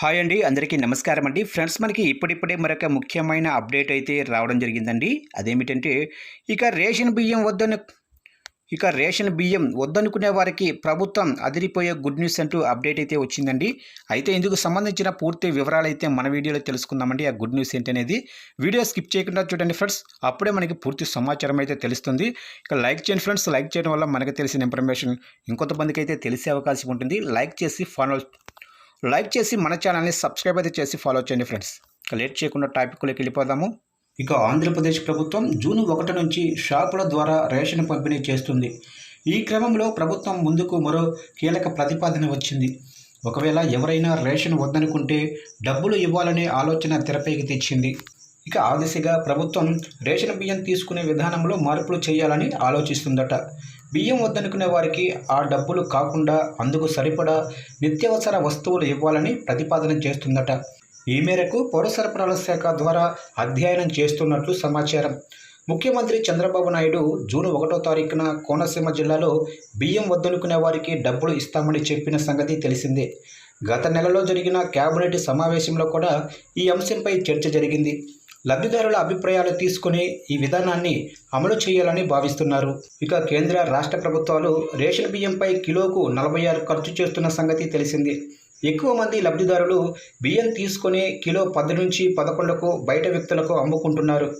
Hi అండి అందరికీ నమస్కారం అండి. ఫ్రెండ్స్ మనకి ఇప్పుడిప్పుడే మరొక ముఖ్యమైన అప్డేట్ అయితే రావడం జరిగిందండి. అదేమిటంటే ఇక రేషన్ బియ్యం వద్దను ఇక రేషన్ బియ్యం వద్దనుకునే వారికి ప్రభుత్వం అదిరిపోయే గుడ్ న్యూస్ అంటూ అప్డేట్ అయితే వచ్చిందండి. అయితే ఇందుకు సంబంధించిన పూర్తి వివరాలు అయితే మన వీడియోలో తెలుసుకుందామండి. ఆ గుడ్ న్యూస్ ఏంటనేది వీడియో స్కిప్ చేయకుండా చూడండి ఫ్రెండ్స్. అప్పుడే మనకి పూర్తి సమాచారం అయితే తెలుస్తుంది. ఇక లైక్ చేయండి ఫ్రెండ్స్. లైక్ చేయడం వల్ల మనకు తెలిసిన ఇన్ఫర్మేషన్ ఇంకొంతమందికి అయితే తెలిసే అవకాశం ఉంటుంది. లైక్ చేసి ఫాలో లైక్ చేసి మన ఛానల్ని సబ్స్క్రైబ్ అయితే చేసి ఫాలో చేయండి ఫ్రెండ్స్ లేట్ చేయకుండా టాపిక్లోకి వెళ్ళిపోదాము. ఇక ఆంధ్రప్రదేశ్ ప్రభుత్వం జూన్ ఒకటి నుంచి షాపుల ద్వారా రేషన్ పంపిణీ చేస్తుంది. ఈ క్రమంలో ప్రభుత్వం ముందుకు మరో కీలక ప్రతిపాదన వచ్చింది. ఒకవేళ ఎవరైనా రేషన్ వద్దనుకుంటే డబ్బులు ఇవ్వాలనే ఆలోచన తెరపైకి తెచ్చింది. ఇక ఆ దిశగా ప్రభుత్వం రేషన్ బియ్యం తీసుకునే విధానంలో మార్పులు చేయాలని ఆలోచిస్తుందట. బియ్యం వద్దనుకునే వారికి ఆ డబ్బులు కాకుండా అందుకు సరిపడా నిత్యావసర వస్తువులు ఇవ్వాలని ప్రతిపాదన చేస్తుందట. ఈ మేరకు పౌర సరఫరాల శాఖ ద్వారా అధ్యయనం చేస్తున్నట్లు సమాచారం. ముఖ్యమంత్రి చంద్రబాబు నాయుడు జూన్ ఒకటో తారీఖున కోనసీమ జిల్లాలో బియ్యం వద్దనుకునే వారికి డబ్బులు ఇస్తామని చెప్పిన సంగతి తెలిసిందే. గత నెలలో జరిగిన కేబినెట్ సమావేశంలో కూడా ఈ అంశంపై చర్చ జరిగింది. లబ్ధిదారుల అభిప్రాయాలు తీసుకుని ఈ విధానాన్ని అమలు చేయాలని భావిస్తున్నారు. ఇక కేంద్ర రాష్ట్ర ప్రభుత్వాలు రేషన్ బియ్యంపై కిలోకు నలభై ఆరు ఖర్చు చేస్తున్న సంగతి తెలిసింది. ఎక్కువ మంది లబ్ధిదారులు బియ్యం తీసుకొని కిలో పది నుంచి పదకొండుకు బయట వ్యక్తులకు అమ్ముకుంటున్నారు.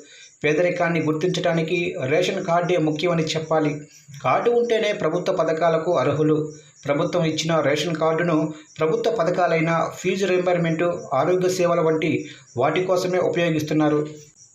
పేదరికాన్ని గుర్తించడానికి రేషన్ కార్డే ముఖ్యమని చెప్పాలి. కార్డు ఉంటేనే ప్రభుత్వ పథకాలకు అర్హులు. ప్రభుత్వం ఇచ్చిన రేషన్ కార్డును ప్రభుత్వ పథకాలైన ఫీజు రింబర్మెంటు ఆరోగ్య సేవల వంటి వాటి కోసమే ఉపయోగిస్తున్నారు.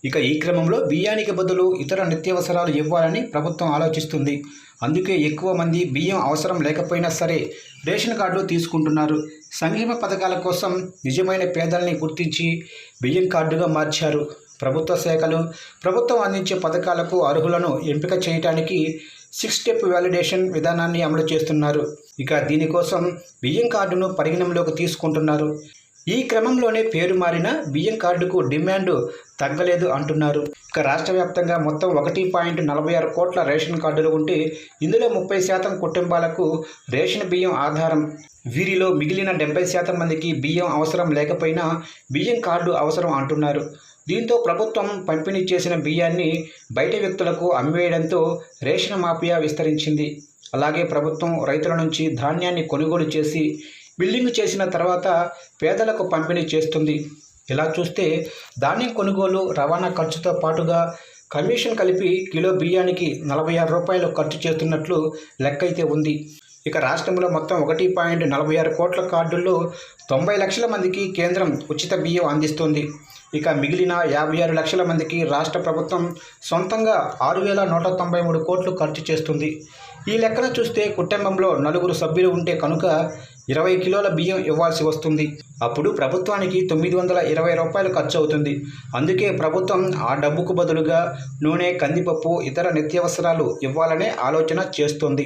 ఇక ఈ క్రమంలో బియ్యానికి బదులు ఇతర నిత్యావసరాలు ఇవ్వాలని ప్రభుత్వం ఆలోచిస్తుంది. అందుకే ఎక్కువ మంది బియ్యం అవసరం లేకపోయినా సరే రేషన్ కార్డులు తీసుకుంటున్నారు. సంక్షేమ పథకాల కోసం నిజమైన పేదల్ని గుర్తించి బియ్యం కార్డుగా మార్చారు. ప్రభుత్వ శాఖలు ప్రభుత్వం అందించే పథకాలకు అర్హులను ఎంపిక చేయడానికి సిక్స్ స్టెప్ వ్యాలిడేషన్ విధానాన్ని అమలు చేస్తున్నారు. ఇక దీనికోసం బియ్యం కార్డును పరిగణంలోకి తీసుకుంటున్నారు. ఈ క్రమంలోనే పేరు మారిన బియ్యం కార్డుకు డిమాండ్ తగ్గలేదు అంటున్నారు. ఇక రాష్ట్ర వ్యాప్తంగా మొత్తం ఒకటి పాయింట్ నలభై ఆరు కోట్ల రేషన్ కార్డులు ఉంటే ఇందులో ముప్పై శాతం కుటుంబాలకు రేషన్ బియ్యం ఆధారం. వీరిలో మిగిలిన డెబ్బై శాతం మందికి బియ్యం అవసరం లేకపోయినా బియ్యం కార్డు అవసరం అంటున్నారు. దీంతో ప్రభుత్వం పంపిణీ చేసిన బియ్యాన్ని బయట వ్యక్తులకు అమ్మివేయడంతో రేషన్ మాఫియా విస్తరించింది. అలాగే ప్రభుత్వం రైతుల నుంచి ధాన్యాన్ని కొనుగోలు చేసి బిల్లింగ్ చేసిన తర్వాత పేదలకు పంపిణీ చేస్తుంది. ఇలా చూస్తే ధాన్యం కొనుగోలు రవాణా ఖర్చుతో పాటుగా కమిషన్ కలిపి కిలో బియ్యానికి నలభై ఆరు రూపాయలు ఖర్చు చేస్తున్నట్లు లెక్క అయితే ఉంది. ఇక రాష్ట్రంలో మొత్తం ఒకటి పాయింట్ నలభై ఆరు కోట్ల కార్డుల్లో తొంభై లక్షల మందికి కేంద్రం ఉచిత బియ్యం అందిస్తుంది. ఇక మిగిలిన యాభై ఆరు లక్షల మందికి రాష్ట్ర ప్రభుత్వం సొంతంగా ఆరు వేల నూట తొంభై మూడు కోట్లు ఖర్చు చేస్తుంది. ఈ లెక్కన చూస్తే కుటుంబంలో నలుగురు సభ్యులు ఉంటే కనుక ఇరవై కిలోల బియ్యం ఇవ్వాల్సి వస్తుంది. అప్పుడు ప్రభుత్వానికి తొమ్మిది వందల ఇరవై రూపాయలు ఖర్చు అవుతుంది. అందుకే ప్రభుత్వం ఆ డబ్బుకు బదులుగా నూనె కందిపప్పు ఇతర నిత్యావసరాలు ఇవ్వాలనే ఆలోచన చేస్తుంది.